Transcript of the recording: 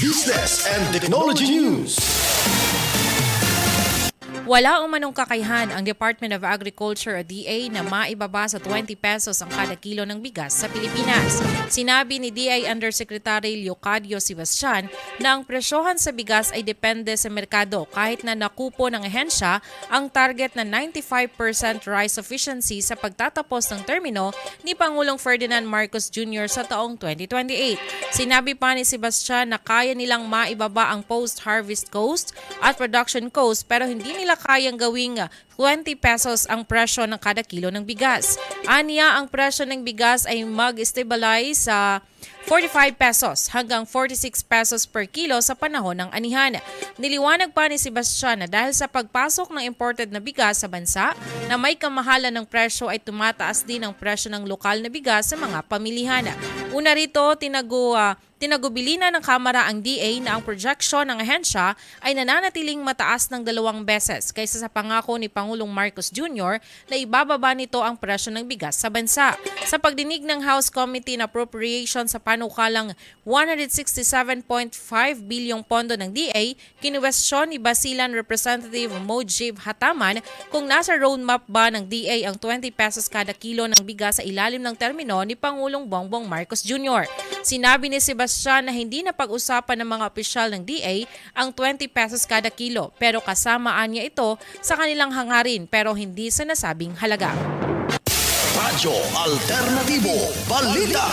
business and technology news. Wala umanong kakayahan ang Department of Agriculture o DA na maibaba sa 20 pesos ang kada kilo ng bigas sa Pilipinas. Sinabi ni DA Undersecretary Leocadio Sebastian na ang presyohan sa bigas ay depende sa merkado kahit na nakupo ng ahensya ang target na 95% rice efficiency sa pagtatapos ng termino ni Pangulong Ferdinand Marcos Jr. sa taong 2028. Sinabi pa ni Sebastian na kaya nilang maibaba ang post-harvest cost at production cost pero hindi nila kayang gawing ah, 20 pesos ang presyo ng kada kilo ng bigas. Aniya, ang presyo ng bigas ay mag-stabilize sa 45 pesos hanggang 46 pesos per kilo sa panahon ng anihan. Niliwanag pa ni Sebastian na dahil sa pagpasok ng imported na bigas sa bansa na may kamahalan ng presyo ay tumataas din ang presyo ng lokal na bigas sa mga pamilihan. Una rito, tinago, ah, tinagubili na ng Kamara ang DA na ang projection ng ahensya ay nananatiling mataas ng dalawang beses kaysa sa pangako ni Pangulong Marcos Jr. na ibababa nito ang presyo ng bigas sa bansa. Sa pagdinig ng House Committee na Appropriation sa panukalang 167.5 bilyong pondo ng DA, kinuwestiyon ni Basilan Representative Mojib Hataman kung nasa roadmap ba ng DA ang 20 pesos kada kilo ng bigas sa ilalim ng termino ni Pangulong Bongbong Marcos Jr. Sinabi ni Sebastian na hindi na pag-usapan ng mga opisyal ng DA ang 20 pesos kada kilo pero kasamaan niya ito sa kanilang hangarin pero hindi sa nasabing halaga. Radyo Alternatibo Balita.